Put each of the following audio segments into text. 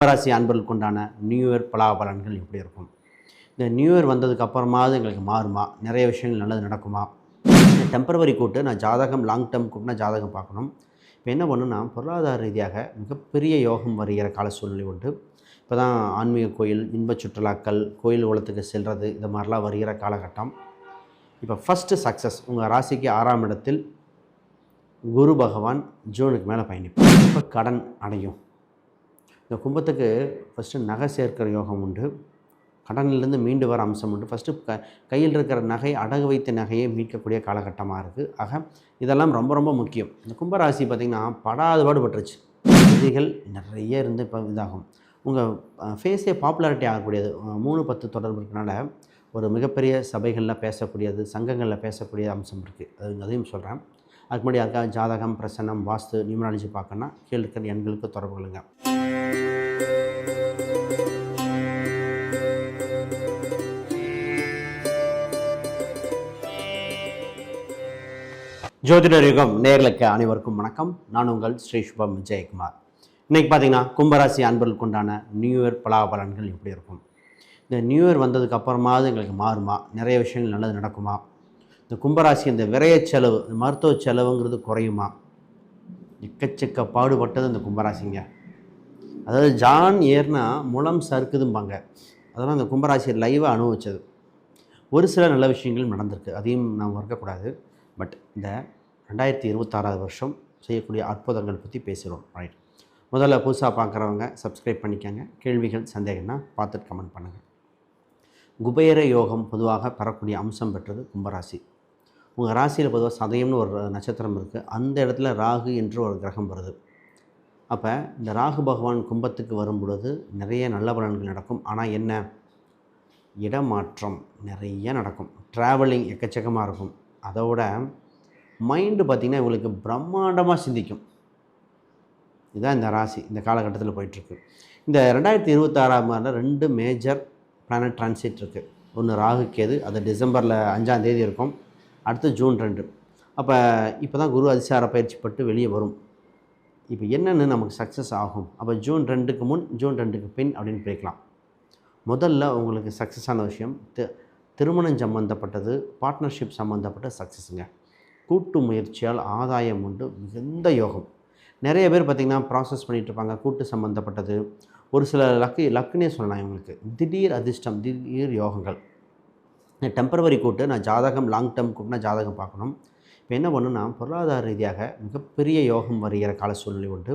கும்பராசி அன்பர்களுக்கு உண்டான நியூ இயர் பலாபலன்கள் எப்படி இருக்கும்? இந்த நியூ இயர் வந்ததுக்கு அப்புறமாவது எங்களுக்கு மாறுமா? நிறைய விஷயங்கள் நல்லது நடக்குமா? இந்த டெம்பரவரி கூட்டு நான் ஜாதகம் லாங் டேர்ம் கூட்டினா ஜாதகம் பார்க்கணும். இப்போ என்ன பண்ணுன்னா பொருளாதார ரீதியாக மிகப்பெரிய யோகம் வருகிற கால சூழ்நிலை உண்டு. இப்போ தான் ஆன்மீக கோயில் இன்ப சுற்றுலாக்கள் கோயில் குளத்துக்கு செல்வது இது மாதிரிலாம் வருகிற காலகட்டம். இப்போ ஃபஸ்ட்டு சக்ஸஸ் உங்கள் ராசிக்கு ஆறாம் இடத்தில் குரு பகவான் ஜூனுக்கு மேலே பயணிப்பார். இப்போ கடன் அடையும். இந்த கும்பத்துக்கு ஃபஸ்ட்டு நகை சேர்க்கிற யோகம் உண்டு. கடனிலிருந்து மீண்டு வர அம்சம் உண்டு. ஃபஸ்ட்டு க கையில் இருக்கிற நகை அடகு வைத்த நகையை மீட்கக்கூடிய காலகட்டமாக இருக்குது ஆக இதெல்லாம் ரொம்ப ரொம்ப முக்கியம். இந்த கும்பராசி பார்த்திங்கன்னா படாது பாடுபட்டுருச்சு. விதிகள் நிறைய இருந்து இப்போ இதாகும். உங்கள் ஃபேஸே பாப்புலாரிட்டி ஆகக்கூடியது. மூணு பத்து தொடர்பு இருக்கனால ஒரு மிகப்பெரிய சபைகளில் பேசக்கூடியது சங்கங்களில் பேசக்கூடிய அம்சம் இருக்குது அது அதையும் சொல்கிறேன் அதுக்கு முன்னாடி அதுக்காக ஜாதகம் பிரசன்னம் வாஸ்து நியூமராலஜி பார்க்கணுன்னா கீழே இருக்கிற எண்களுக்கு தொடர்பு கொள்ளுங்க. ஜோதிடர் யுகம் நேர்களுக்கு அனைவருக்கும் வணக்கம். நான் உங்கள் ஸ்ரீ சுபம் விஜயகுமார். இன்றைக்கி பார்த்தீங்கன்னா கும்பராசி அன்பர்களுக்கு உண்டான நியூ இயர் பலாபலன்கள் எப்படி இருக்கும்? இந்த நியூ இயர் வந்ததுக்கு அப்புறமாவது எங்களுக்கு மாறுமா? நிறைய விஷயங்கள் நல்லது நடக்குமா? இந்த கும்பராசி இந்த விரைய செலவு இந்த மருத்துவ செலவுங்கிறது குறையுமா? எக்கச்சக்க பாடுபட்டது இந்த கும்பராசிங்க. அதாவது ஜான் ஏர்னா முளம் சறுக்குதும்பாங்க. அதெல்லாம் இந்த கும்பராசி லைவாக அனுபவிச்சது. ஒரு சில நல்ல விஷயங்களும் நடந்திருக்கு. அதையும் நாம் மறக்கக்கூடாது. பட் இந்த ரெண்டாயிரத்தி இருபத்தாறாவது வருஷம் செய்யக்கூடிய அற்புதங்கள் பற்றி பேசுகிறோம். ரைட் முதல்ல புதுசாக பார்க்குறவங்க சப்ஸ்கிரைப் பண்ணிக்கோங்க. கேள்விகள் சந்தேகம்னா பார்த்துட்டு கமெண்ட் பண்ணுங்கள் குபேர யோகம் பொதுவாக பெறக்கூடிய அம்சம் பெற்றது கும்பராசி. உங்கள் ராசியில் பொதுவாக சதயம்னு ஒரு நட்சத்திரம் இருக்குது அந்த இடத்துல ராகு என்று ஒரு கிரகம் வருது. அப்போ இந்த ராகு பகவான் கும்பத்துக்கு வரும் பொழுது நிறைய நல்ல பலன்கள் நடக்கும். ஆனால் என்ன? இடமாற்றம் நிறைய நடக்கும். ட்ராவலிங் எக்கச்சக்கமாக இருக்கும். அதோட மைண்டு பார்த்திங்கன்னா இவங்களுக்கு பிரம்மாண்டமாக சிந்திக்கும். இதுதான் இந்த ராசி இந்த காலகட்டத்தில் போயிட்டுருக்கு. இந்த ரெண்டாயிரத்தி இருபத்தாறாம் ஆண்டில் ரெண்டு மேஜர் பிளானட் டிரான்சிட் இருக்குது ஒன்று ராகு கேது அது டிசம்பரில் அஞ்சாம் தேதி இருக்கும். அடுத்து ஜூன் ரெண்டு. அப்போ இப்போ தான் குரு அதிசார பயிற்சி பட்டு வெளியே வரும். இப்போ என்னென்னு நமக்கு சக்ஸஸ் ஆகும். அப்போ ஜூன் ரெண்டுக்கு முன் ஜூன் ரெண்டுக்கு பின் அப்படின்னு பிரிக்கலாம். முதல்ல உங்களுக்கு சக்ஸஸான விஷயம் தி- திருமணம் சம்மந்தப்பட்டது பார்ட்னர்ஷிப் சம்மந்தப்பட்ட சக்ஸஸுங்க கூட்டு முயற்சியால் ஆதாயம் உண்டு மிகுந்த யோகம். நிறைய பேர் பார்த்திங்கன்னா ப்ராசஸ் பண்ணிகிட்டு இருப்பாங்க கூட்டு சம்மந்தப்பட்டது ஒரு சில லக்கு லக்குன்னே சொல்லலாம் இவங்களுக்கு. திடீர் அதிர்ஷ்டம் திடீர் யோகங்கள். டெம்பரவரி கூட்டு நான் ஜாதகம் லாங் டேர்ம் கூட்டினா ஜாதகம் பார்க்கணும். இப்போ என்ன பண்ணுன்னா பொருளாதார ரீதியாக மிகப்பெரிய யோகம் வருகிற கால சூழ்நிலை உண்டு.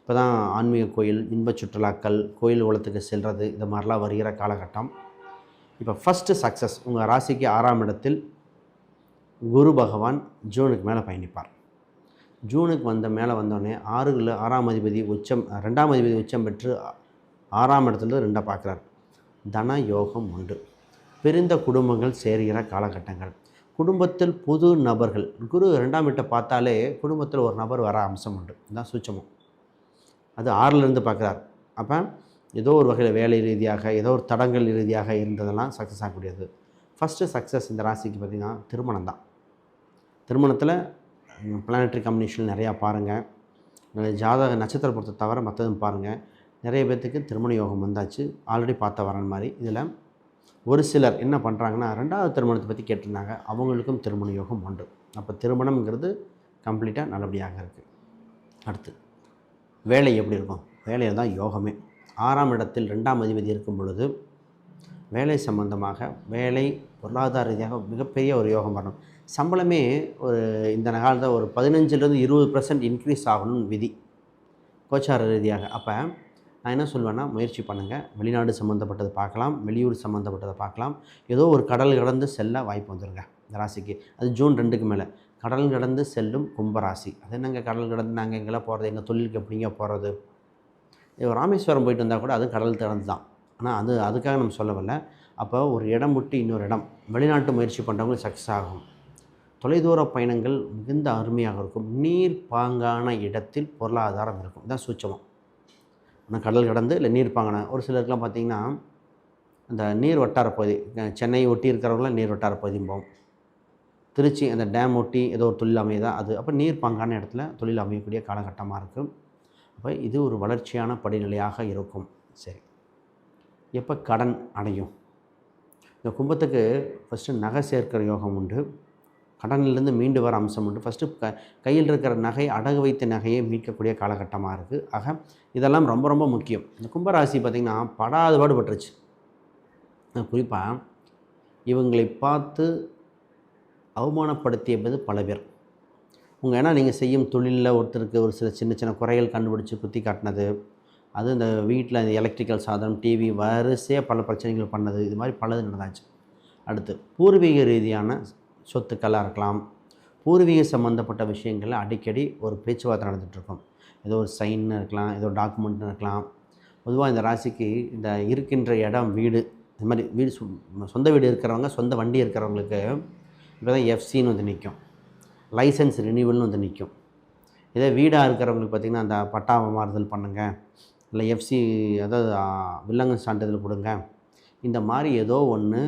இப்போ தான் ஆன்மீக கோயில் இன்ப சுற்றுலாக்கள் கோயில் குளத்துக்கு செல்வது இது மாதிரிலாம் வருகிற காலகட்டம். இப்போ ஃபஸ்ட்டு சக்ஸஸ் உங்கள் ராசிக்கு ஆறாம் இடத்தில் குரு பகவான் ஜூனுக்கு மேலே பயணிப்பார். ஜூனுக்கு வந்த மேலே வந்தோடனே ஆறுல ஆறாம் அதிபதி உச்சம் ரெண்டாம் அதிபதி உச்சம் பெற்று ஆறாம் இடத்துல ரெண்டாக பார்க்குறார். தன யோகம் உண்டு. பிரிந்த குடும்பங்கள் சேர்கிற காலகட்டங்கள். குடும்பத்தில் புது நபர்கள். குரு ரெண்டாம் வீட்டை பார்த்தாலே குடும்பத்தில் ஒரு நபர் வர அம்சம் உண்டு. இதுதான் சூட்சமம். அது ஆறிலிருந்து பார்க்குறார். அப்போ ஏதோ ஒரு வகையில் வேலை ரீதியாக ஏதோ ஒரு தடங்கள் ரீதியாக இருந்ததெல்லாம் சக்ஸஸ் ஆகக்கூடியது. ஃபஸ்ட்டு சக்ஸஸ் இந்த ராசிக்கு பார்த்திங்கன்னா திருமணம் தான். திருமணத்தில் பிளானட்ரி காம்பினேஷன் நிறையா பாருங்கள் ஜாதக நட்சத்திர பொறுத்த தவிர மற்றதும் பாருங்கள் நிறைய பேர்த்துக்கு திருமண யோகம் வந்தாச்சு. ஆல்ரெடி பார்த்த வரன் மாதிரி. இதில் ஒரு சிலர் என்ன பண்ணுறாங்கன்னா ரெண்டாவது திருமணத்தை பற்றி கேட்டிருந்தாங்க. அவங்களுக்கும் திருமண யோகம் உண்டு. அப்போ திருமணம்ங்கிறது கம்ப்ளீட்டாக நல்லபடியாக இருக்குது அடுத்து வேலை எப்படி இருக்கும்? வேலையில் தான் யோகமே. ஆறாம் இடத்தில் ரெண்டாம் அதிபதி இருக்கும் பொழுது வேலை சம்பந்தமாக வேலை பொருளாதார ரீதியாக மிகப்பெரிய ஒரு யோகம் வரணும். சம்பளமே ஒரு இந்த காலத்தில் ஒரு பதினஞ்சுலேருந்து இருபது பர்சன்ட் இன்க்ரீஸ் ஆகணும்னு விதி. கோச்சார ரீதியாக. அப்போ நான் என்ன சொல்வேன்னா முயற்சி பண்ணுங்கள் வெளிநாடு சம்மந்தப்பட்டது பார்க்கலாம் வெளியூர் சம்மந்தப்பட்டதை பார்க்கலாம். ஏதோ ஒரு கடல் கடந்து செல்ல வாய்ப்பு வந்துருங்க இந்த ராசிக்கு. அது ஜூன் ரெண்டுக்கு மேலே. கடல் கடந்து செல்லும் கும்பராசி அது என்னங்க கடல் கடந்து நாங்கள் எங்கெல்லாம் போகிறது எங்கள் தொழிலுக்கு எப்படிங்க போகிறது ராமேஸ்வரம் போயிட்டு வந்தால் கூட அது கடல் திறந்து தான். ஆனால் அது அதுக்காக நம்ம சொல்ல வரல. அப்போ ஒரு இடம் விட்டு இன்னொரு இடம். வெளிநாட்டு முயற்சி பண்ணுறவங்களுக்கு சக்ஸஸ் ஆகும். தொலைதூர பயணங்கள் மிகுந்த அருமையாக இருக்கும். நீர் பாங்கான இடத்தில் பொருளாதாரம் இருக்கும். இதான் சூட்சமம். ஆனால் கடல் கடந்து இல்லை நீர் பாங்கின. ஒரு சிலருக்குலாம் பார்த்திங்கன்னா அந்த நீர் வட்டார பகுதி சென்னை ஒட்டி இருக்கிறவங்களாம் நீர் வட்டார பகுதிம்போம் திருச்சி அந்த டேம் ஒட்டி ஏதோ ஒரு தொழில் அமையுதா அது அப்போ நீர் பாங்கான இடத்துல தொழில் அமையக்கூடிய காலகட்டமாக இருக்கும். அப்போ இது ஒரு வளர்ச்சியான படிநிலையாக இருக்கும். சரி. எப்போ கடன் அடையும்? இந்த கும்பத்துக்கு ஃபஸ்ட்டு நகை சேர்க்கிற யோகம் உண்டு. கடனிலிருந்து மீண்டு வர அம்சம் உண்டு. ஃபஸ்ட்டு க கையில் இருக்கிற நகை அடகு வைத்த நகையை மீட்கக்கூடிய காலகட்டமாக இருக்குது ஆக இதெல்லாம் ரொம்ப ரொம்ப முக்கியம். இந்த கும்பராசி பார்த்திங்கன்னா படாது பாடுபட்டுருச்சு. குறிப்பாக இவங்களை பார்த்து அவமானப்படுத்தியது பல பேர். உங்கள் ஏன்னா நீங்கள் செய்யும் தொழிலில் ஒருத்தருக்கு ஒரு சில சின்ன சின்ன குறைகள் கண்டுபிடிச்சி குத்தி காட்டினது அது இந்த வீட்டில் இந்த எலக்ட்ரிக்கல் சாதனம் டிவி வரிசையாக பல பிரச்சனைகள் பண்ணது இது மாதிரி பலது நடந்தாச்சு. அடுத்து பூர்வீக ரீதியான சொத்துக்களாக இருக்கலாம். பூர்வீக சம்மந்தப்பட்ட விஷயங்களில் அடிக்கடி ஒரு பேச்சுவார்த்தை நடந்துகிட்ருக்கும். ஏதோ ஒரு சைன்னு இருக்கலாம் ஏதோ டாக்குமெண்ட்னு இருக்கலாம். பொதுவாக இந்த ராசிக்கு இந்த இருக்கின்ற இடம் வீடு இந்த மாதிரி வீடு சொந்த வீடு இருக்கிறவங்க சொந்த வண்டி இருக்கிறவங்களுக்கு இப்போ தான் எஃப்சின்னு வந்து நிற்கும் லைசன்ஸ் ரினியூவல்னு வந்து நிற்கும் இதே வீடாக இருக்கிறவங்களுக்கு பார்த்திங்கன்னா அந்த பட்டா மாறுதல் பண்ணுங்கள் இல்லை எஃப்சி அதாவது வில்லங்க சான்றிதழ் கொடுங்க. இந்த மாதிரி ஏதோ ஒன்று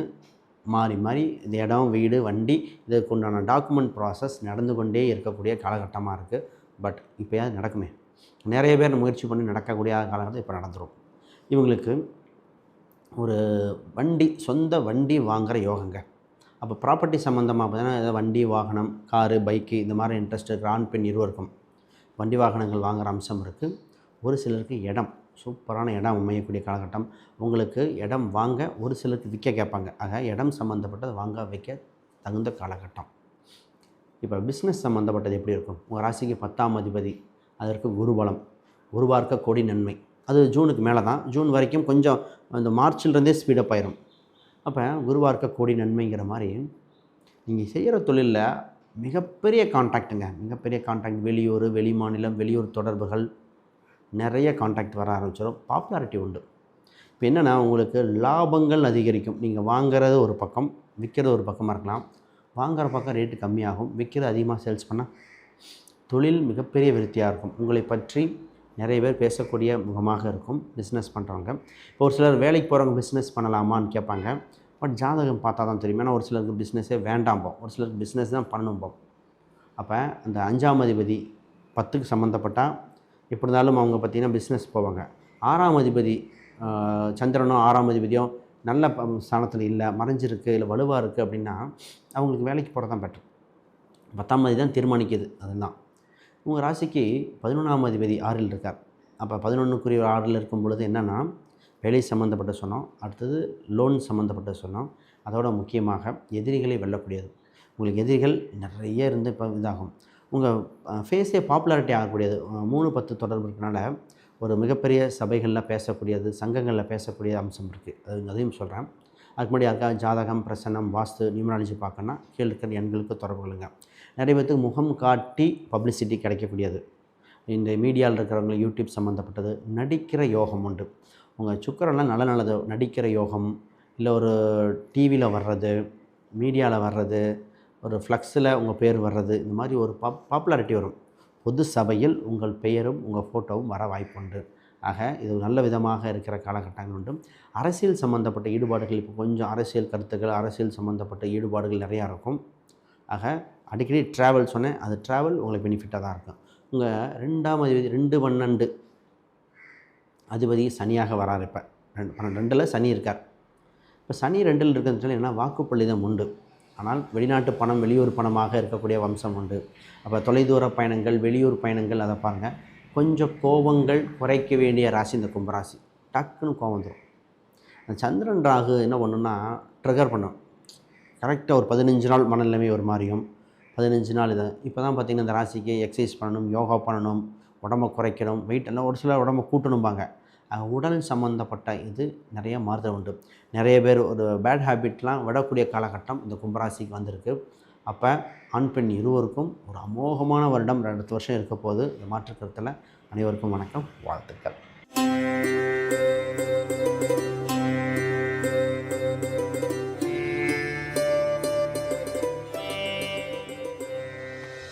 மாறி மாறி இந்த இடம் வீடு வண்டி இதுக்கு உண்டான டாக்குமெண்ட் ப்ராசஸ் நடந்து கொண்டே இருக்கக்கூடிய காலகட்டமாக இருக்குது பட் இப்போயாவது நடக்குமே. நிறைய பேர் முயற்சி பண்ணி நடக்கக்கூடிய காலகட்டம் இப்போ நடந்துடும் இவங்களுக்கு ஒரு வண்டி சொந்த வண்டி வாங்குகிற யோகங்க. அப்போ ப்ராப்பர்ட்டி சம்மந்தமாக பார்த்தீங்கன்னா ஏதாவது வண்டி வாகனம் காரு பைக்கு இந்த மாதிரி இன்ட்ரெஸ்ட் இருக்கிற ஆண் பெண் இருவருக்கும் வண்டி வாகனங்கள் வாங்குகிற அம்சம் இருக்குது ஒரு சிலருக்கு இடம். சூப்பரான இடம் அமையக்கூடிய காலகட்டம். உங்களுக்கு இடம் வாங்க ஒரு சிலருக்கு விற்க கேட்பாங்க. ஆக இடம் சம்மந்தப்பட்டது வாங்க வைக்க தகுந்த காலகட்டம். இப்போ பிஸ்னஸ் சம்மந்தப்பட்டது எப்படி இருக்கும்? உங்கள் ராசிக்கு பத்தாம் அதிபதி அதற்கு குருபலம் உருவார்க்க கோடி நன்மை. அது ஜூனுக்கு மேலே தான் ஜூன் வரைக்கும் கொஞ்சம் அந்த மார்ச்லேருந்தே ஸ்பீடப் ஆயிரும். அப்போ குருவார்க்க கோடி நன்மைங்கிற மாதிரி நீங்கள் செய்கிற தொழிலில் மிகப்பெரிய கான்டாக்டுங்க மிகப்பெரிய கான்டாக்ட் வெளியூர் வெளி மாநிலம் வெளியூர் தொடர்புகள் நிறைய காண்டாக்ட் வர ஆரம்பிச்சிடும். பாப்புலாரிட்டி உண்டு. இப்போ என்னென்னா உங்களுக்கு லாபங்கள் அதிகரிக்கும். நீங்கள் வாங்குறது ஒரு பக்கம் விற்கிறது ஒரு பக்கமாக இருக்கலாம். வாங்குற பக்கம் ரேட்டு கம்மியாகும். விற்கிறது அதிகமாக சேல்ஸ் பண்ணால் தொழில் மிகப்பெரிய விருத்தியாக இருக்கும். உங்களை பற்றி நிறைய பேர் பேசக்கூடிய முகமாக இருக்கும். பிஸ்னஸ் பண்ணுறவங்க இப்போ ஒரு சிலர் வேலைக்கு போகிறவங்க பிஸ்னஸ் பண்ணலாமான்னு கேட்பாங்க. பட் ஜாதகம் பார்த்தா தான் தெரியும். ஏன்னா ஒரு சிலருக்கு பிஸ்னஸே வேண்டாம் போம். ஒரு சிலருக்கு பிஸ்னஸ் தான் பண்ணணும்போம் அப்போ அந்த அஞ்சாம் அதிபதி பத்துக்கு சம்மந்தப்பட்டால் எப்படி இருந்தாலும் அவங்க பார்த்திங்கன்னா பிஸ்னஸ் போவாங்க. ஆறாம் அதிபதி சந்திரனும் சந்திரனோ ஆறாம் அதிபதியும் நல்ல ப- ஸ்தானத்தில் இல்லை மறைஞ்சிருக்கு இல்லை வலுவாக இருக்குது அப்படின்னா அவங்களுக்கு வேலைக்கு போகிறது தான் பெட்டர் பத்தாம் அதிபதி தான் தீர்மானிக்குது அதுதான். உங்கள் ராசிக்கு பதினொன்றாம் அதிபதி ஆறில் இருக்கார். அப்போ பதினொன்றுக்குரிய ஆறில் இருக்கும் பொழுது என்னென்னா வேலை சம்மந்தப்பட்ட சொன்னோம் அடுத்தது லோன் சம்மந்தப்பட்ட சொன்னோம். அதோட முக்கியமாக எதிரிகளை வெல்லக்கூடியது. உங்களுக்கு எதிரிகள் நிறைய இருந்து இப்போ இதாகும். உங்கள் ஃபேஸே பாப்புலாரிட்டி ஆகக்கூடியது. மூணு பத்து தொடர்பு இருக்கனால ஒரு மிகப்பெரிய சபைகளில் பேசக்கூடியது சங்கங்களில் பேசக்கூடிய அம்சம் இருக்குது அது அதையும் சொல்கிறேன் அதுக்கு முன்னாடி அதுக்காக ஜாதகம் பிரசன்னம் வாஸ்து நியூமராலஜி பார்க்கணுன்னா கீழே இருக்கிற எண்களுக்கு தொடர்பு கொள்ளுங்க. நிறைய பேர்த்துக்கு முகம் காட்டி பப்ளிசிட்டி கிடைக்கக்கூடியது. இந்த மீடியாவில் இருக்கிறவங்க யூடியூப் சம்மந்தப்பட்டது நடிக்கிற யோகம் உண்டு. உங்கள் சுக்கரெல்லாம் நல்ல நல்லது. நடிக்கிற யோகம் இல்லை ஒரு டிவியில் வர்றது மீடியாவில் வர்றது ஒரு ஃப்ளக்ஸில் உங்கள் பேர் வர்றது இந்த மாதிரி ஒரு பாப் பாப்புலாரிட்டி வரும். பொது சபையில் உங்கள் பெயரும் உங்கள் ஃபோட்டோவும் வர வாய்ப்புண்டு. ஆக இது நல்ல விதமாக இருக்கிற காலகட்டங்கள் உண்டு அரசியல் சம்மந்தப்பட்ட ஈடுபாடுகள் இப்போ கொஞ்சம் அரசியல் கருத்துக்கள் அரசியல் சம்மந்தப்பட்ட ஈடுபாடுகள் நிறையா இருக்கும். ஆக அடிக்கடி ட்ராவல் சொன்னேன் அது ட்ராவல் உங்களுக்கு பெனிஃபிட்டாக தான் இருக்கும். உங்கள் ரெண்டாம் அதிபதி ரெண்டு பன்னெண்டு அதிபதி சனியாக வரார் இப்போ. ரெண்டு பன்னெண்டு ரெண்டில் சனி இருக்கார். இப்போ சனி ரெண்டில் இருக்கிறதுனால என்ன வாக்குப்பள்ளிதம் உண்டு. ஆனால் வெளிநாட்டு பணம் வெளியூர் பணமாக இருக்கக்கூடிய வம்சம் உண்டு. அப்போ தொலைதூர பயணங்கள் வெளியூர் பயணங்கள் அதை பாருங்கள் கொஞ்சம் கோபங்கள் குறைக்க வேண்டிய ராசி இந்த கும்பராசி டக்குன்னு கோபம் வந்துடும் அந்த சந்திரன் ராகு என்ன பண்ணுன்னா ட்ரிகர் பண்ணும். கரெக்டாக ஒரு பதினஞ்சு நாள் மனநிலைமை ஒரு மாதிரியும் பதினஞ்சு நாள் இது இப்போ தான் பார்த்திங்கன்னா இந்த ராசிக்கு எக்ஸசைஸ் பண்ணணும் யோகா பண்ணணும் உடம்பை குறைக்கணும் வெயிட் எல்லாம் ஒரு சிலர் உடம்பை கூட்டணும்பாங்க. உடல் சம்மந்தப்பட்ட இது நிறைய மாறுதல் உண்டு. நிறைய பேர் ஒரு பேட் ஹேபிட்லாம் விடக்கூடிய காலகட்டம் இந்த கும்பராசிக்கு வந்திருக்கு. அப்போ ஆண் பெண் இருவருக்கும் ஒரு அமோகமான வருடம் ரெண்டு வருஷம் இருக்க போது இந்த மாற்றுக்கருத்தில் அனைவருக்கும் வணக்கம். வாழ்த்துக்கள்.